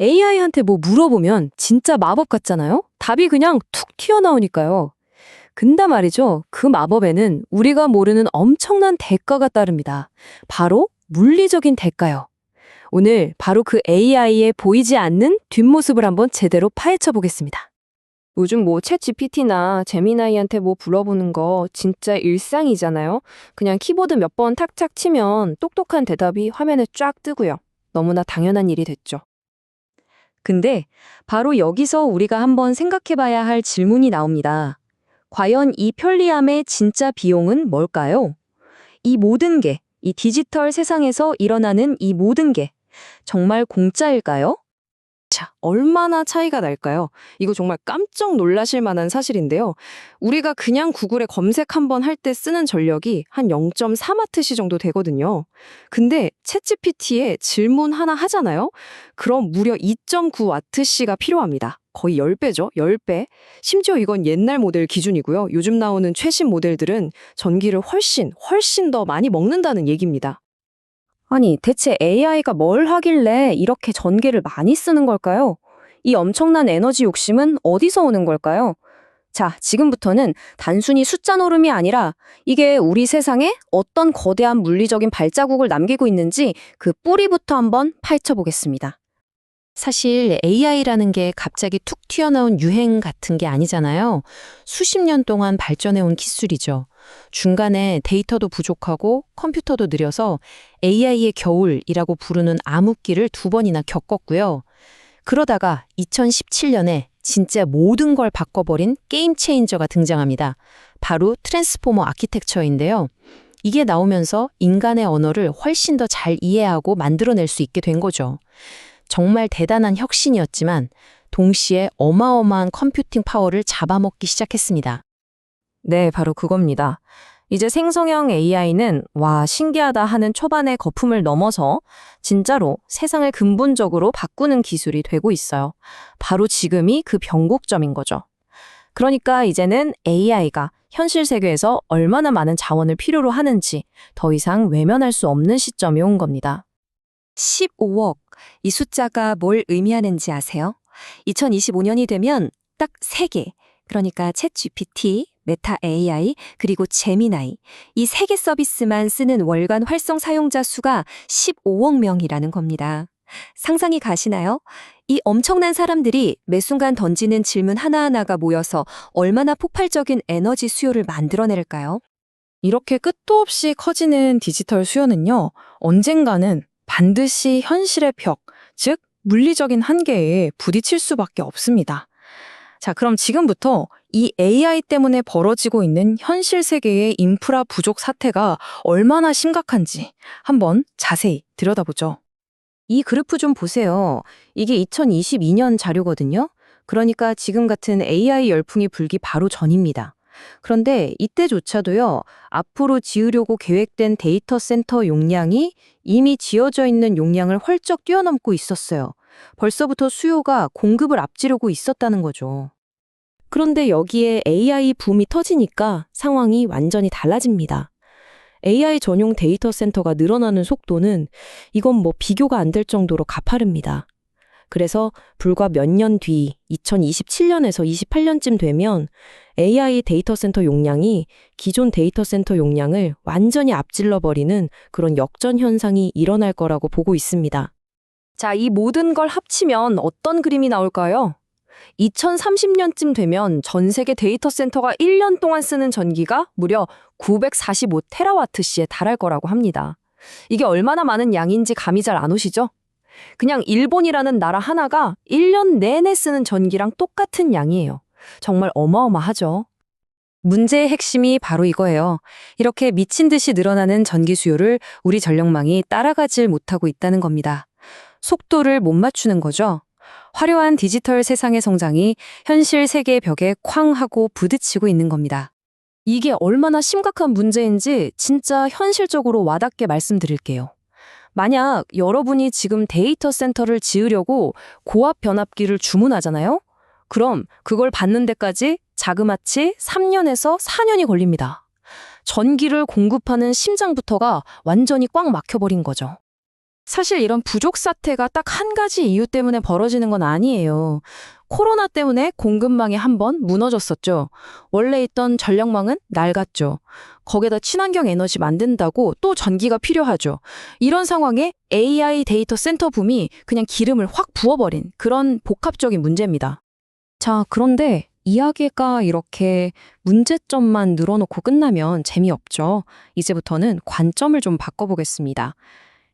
AI한테 뭐 물어보면 진짜 마법 같잖아요? 답이 그냥 툭 튀어나오니까요. 근데 말이죠. 그 마법에는 우리가 모르는 엄청난 대가가 따릅니다. 바로 물리적인 대가요. 오늘 바로 그 AI의 보이지 않는 뒷모습을 한번 제대로 파헤쳐 보겠습니다. 요즘 뭐 챗 GPT나 제미나이한테 뭐 불러보는 거 진짜 일상이잖아요. 그냥 키보드 몇 번 탁탁 치면 똑똑한 대답이 화면에 쫙 뜨고요. 너무나 당연한 일이 됐죠. 근데 바로 여기서 우리가 한번 생각해 봐야 할 질문이 나옵니다. 과연 이 편리함의 진짜 비용은 뭘까요? 이 모든 게, 이 디지털 세상에서 일어나는 이 모든 게 정말 공짜일까요? 자, 얼마나 차이가 날까요? 이거 정말 깜짝 놀라실 만한 사실인데요. 우리가 그냥 구글에 검색 한번 할 때 쓰는 전력이 한 0.4마트시 정도 되거든요. 근데 챗GPT에 질문 하나 하잖아요? 그럼 무려 2.9와트시가 필요합니다. 거의 10배죠? 10배. 심지어 이건 옛날 모델 기준이고요. 요즘 나오는 최신 모델들은 전기를 훨씬, 훨씬 더 많이 먹는다는 얘기입니다. 아니, 대체 AI가 뭘 하길래 이렇게 전기를 많이 쓰는 걸까요? 이 엄청난 에너지 욕심은 어디서 오는 걸까요? 자, 지금부터는 단순히 숫자 노름이 아니라 이게 우리 세상에 어떤 거대한 물리적인 발자국을 남기고 있는지 그 뿌리부터 한번 파헤쳐 보겠습니다. 사실 AI라는 게 갑자기 툭 튀어나온 유행 같은 게 아니잖아요. 수십 년 동안 발전해온 기술이죠. 중간에 데이터도 부족하고 컴퓨터도 느려서 AI의 겨울이라고 부르는 암흑기를 두 번이나 겪었고요. 그러다가 2017년에 진짜 모든 걸 바꿔버린 게임 체인저가 등장합니다. 바로 트랜스포머 아키텍처인데요. 이게 나오면서 인간의 언어를 훨씬 더 잘 이해하고 만들어낼 수 있게 된 거죠. 정말 대단한 혁신이었지만 동시에 어마어마한 컴퓨팅 파워를 잡아먹기 시작했습니다. 네, 바로 그겁니다. 이제 생성형 AI는 와, 신기하다 하는 초반의 거품을 넘어서 진짜로 세상을 근본적으로 바꾸는 기술이 되고 있어요. 바로 지금이 그 변곡점인 거죠. 그러니까 이제는 AI가 현실 세계에서 얼마나 많은 자원을 필요로 하는지 더 이상 외면할 수 없는 시점이 온 겁니다. 15억. 이 숫자가 뭘 의미하는지 아세요? 2025년이 되면 딱 3개. 그러니까 챗 GPT, 메타 AI, 그리고 제미나이. 이 3개 서비스만 쓰는 월간 활성 사용자 수가 15억 명이라는 겁니다. 상상이 가시나요? 이 엄청난 사람들이 매 순간 던지는 질문 하나하나가 모여서 얼마나 폭발적인 에너지 수요를 만들어낼까요? 이렇게 끝도 없이 커지는 디지털 수요는요, 언젠가는 반드시 현실의 벽, 즉, 물리적인 한계에 부딪힐 수밖에 없습니다. 자, 그럼 지금부터 이 AI 때문에 벌어지고 있는 현실 세계의 인프라 부족 사태가 얼마나 심각한지 한번 자세히 들여다보죠. 이 그래프 좀 보세요. 이게 2022년 자료거든요. 그러니까 지금 같은 AI 열풍이 불기 바로 전입니다. 그런데 이때조차도요, 앞으로 지으려고 계획된 데이터 센터 용량이 이미 지어져 있는 용량을 헐쩍 뛰어넘고 있었어요. 벌써부터 수요가 공급을 앞지르고 있었다는 거죠. 그런데 여기에 AI 붐이 터지니까 상황이 완전히 달라집니다. AI 전용 데이터 센터가 늘어나는 속도는 이건 뭐 비교가 안 될 정도로 가파릅니다. 그래서 불과 몇 년 뒤 2027년에서 28년쯤 되면 AI 데이터 센터 용량이 기존 데이터 센터 용량을 완전히 앞질러 버리는 그런 역전 현상이 일어날 거라고 보고 있습니다. 자, 이 모든 걸 합치면 어떤 그림이 나올까요? 2030년쯤 되면 전 세계 데이터 센터가 1년 동안 쓰는 전기가 무려 945 테라와트시에 달할 거라고 합니다. 이게 얼마나 많은 양인지 감이 잘 안 오시죠? 그냥 일본이라는 나라 하나가 1년 내내 쓰는 전기랑 똑같은 양이에요. 정말 어마어마하죠. 문제의 핵심이 바로 이거예요. 이렇게 미친 듯이 늘어나는 전기 수요를 우리 전력망이 따라가질 못하고 있다는 겁니다. 속도를 못 맞추는 거죠. 화려한 디지털 세상의 성장이 현실 세계의 벽에 쾅 하고 부딪히고 있는 겁니다. 이게 얼마나 심각한 문제인지 진짜 현실적으로 와닿게 말씀드릴게요. 만약 여러분이 지금 데이터 센터를 지으려고 고압 변압기를 주문하잖아요? 그럼 그걸 받는 데까지 자그마치 3년에서 4년이 걸립니다. 전기를 공급하는 심장부터가 완전히 꽉 막혀버린 거죠. 사실 이런 부족 사태가 딱 한 가지 이유 때문에 벌어지는 건 아니에요. 코로나 때문에 공급망이 한 번 무너졌었죠. 원래 있던 전력망은 낡았죠. 거기다 친환경 에너지 만든다고 또 전기가 필요하죠. 이런 상황에 AI 데이터 센터 붐이 그냥 기름을 확 부어버린 그런 복합적인 문제입니다. 자, 그런데 이야기가 이렇게 문제점만 늘어놓고 끝나면 재미없죠. 이제부터는 관점을 좀 바꿔보겠습니다.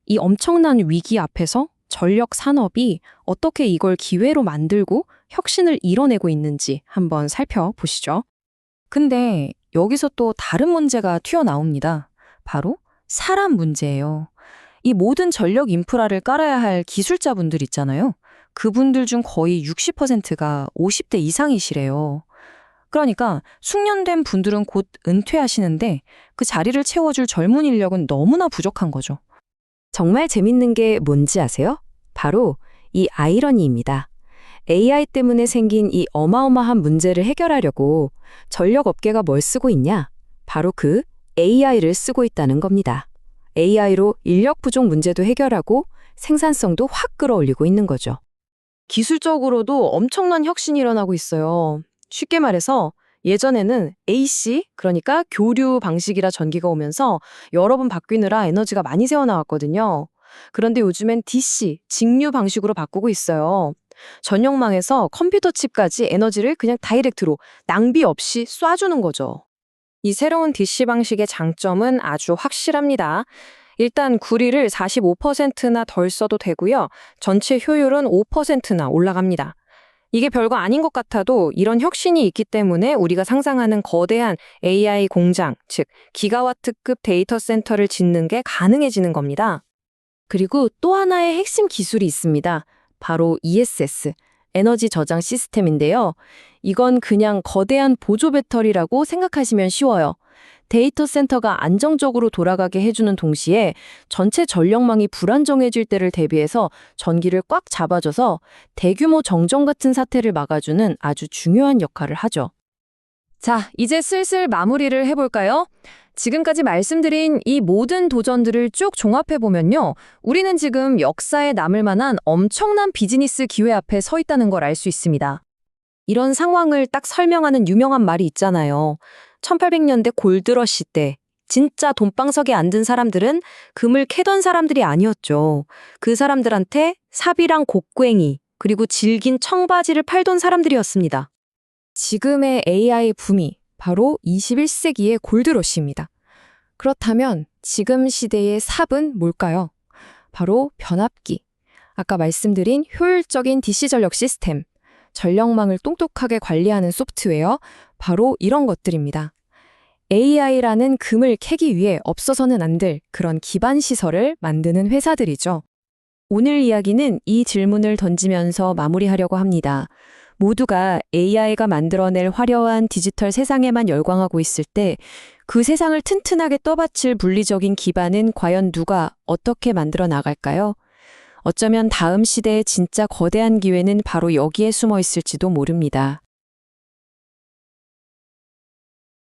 이 엄청난 위기 앞에서 전력 산업이 어떻게 이걸 기회로 만들고 혁신을 이뤄내고 있는지 한번 살펴보시죠. 근데 여기서 또 다른 문제가 튀어나옵니다. 바로 사람 문제예요. 이 모든 전력 인프라를 깔아야 할 기술자분들 있잖아요. 그분들 중 거의 60%가 50대 이상이시래요. 그러니까 숙련된 분들은 곧 은퇴하시는데 그 자리를 채워줄 젊은 인력은 너무나 부족한 거죠. 정말 재밌는 게 뭔지 아세요? 바로 이 아이러니입니다. AI 때문에 생긴 이 어마어마한 문제를 해결하려고 전력 업계가 뭘 쓰고 있냐? 바로 그 AI를 쓰고 있다는 겁니다. AI로 인력 부족 문제도 해결하고 생산성도 확 끌어올리고 있는 거죠. 기술적으로도 엄청난 혁신이 일어나고 있어요. 쉽게 말해서 예전에는 AC, 그러니까 교류 방식이라 전기가 오면서 여러 번 바뀌느라 에너지가 많이 새어나왔거든요. 그런데 요즘엔 DC, 직류 방식으로 바꾸고 있어요. 전력망에서 컴퓨터 칩까지 에너지를 그냥 다이렉트로 낭비 없이 쏴주는 거죠. 이 새로운 DC 방식의 장점은 아주 확실합니다. 일단 구리를 45%나 덜 써도 되고요. 전체 효율은 5%나 올라갑니다. 이게 별거 아닌 것 같아도 이런 혁신이 있기 때문에 우리가 상상하는 거대한 AI 공장, 즉 기가와트급 데이터 센터를 짓는 게 가능해지는 겁니다. 그리고 또 하나의 핵심 기술이 있습니다. 바로 ESS, 에너지 저장 시스템인데요. 이건 그냥 거대한 보조 배터리라고 생각하시면 쉬워요. 데이터 센터가 안정적으로 돌아가게 해주는 동시에 전체 전력망이 불안정해질 때를 대비해서 전기를 꽉 잡아줘서 대규모 정전 같은 사태를 막아주는 아주 중요한 역할을 하죠. 자, 이제 슬슬 마무리를 해볼까요? 지금까지 말씀드린 이 모든 도전들을 쭉 종합해보면요. 우리는 지금 역사에 남을 만한 엄청난 비즈니스 기회 앞에 서 있다는 걸 알 수 있습니다. 이런 상황을 딱 설명하는 유명한 말이 있잖아요. 1800년대 골드러시 때 진짜 돈방석에 앉은 사람들은 금을 캐던 사람들이 아니었죠. 그 사람들한테 삽이랑 곡괭이 그리고 질긴 청바지를 팔던 사람들이었습니다. 지금의 AI 붐이 바로 21세기의 골드러시입니다. 그렇다면 지금 시대의 삽은 뭘까요? 바로 변압기. 아까 말씀드린 효율적인 DC 전력 시스템, 전력망을 똑똑하게 관리하는 소프트웨어, 바로 이런 것들입니다. AI라는 금을 캐기 위해 없어서는 안 될 그런 기반 시설을 만드는 회사들이죠. 오늘 이야기는 이 질문을 던지면서 마무리하려고 합니다. 모두가 AI가 만들어낼 화려한 디지털 세상에만 열광하고 있을 때 그 세상을 튼튼하게 떠받칠 물리적인 기반은 과연 누가 어떻게 만들어 나갈까요? 어쩌면 다음 시대의 진짜 거대한 기회는 바로 여기에 숨어 있을지도 모릅니다.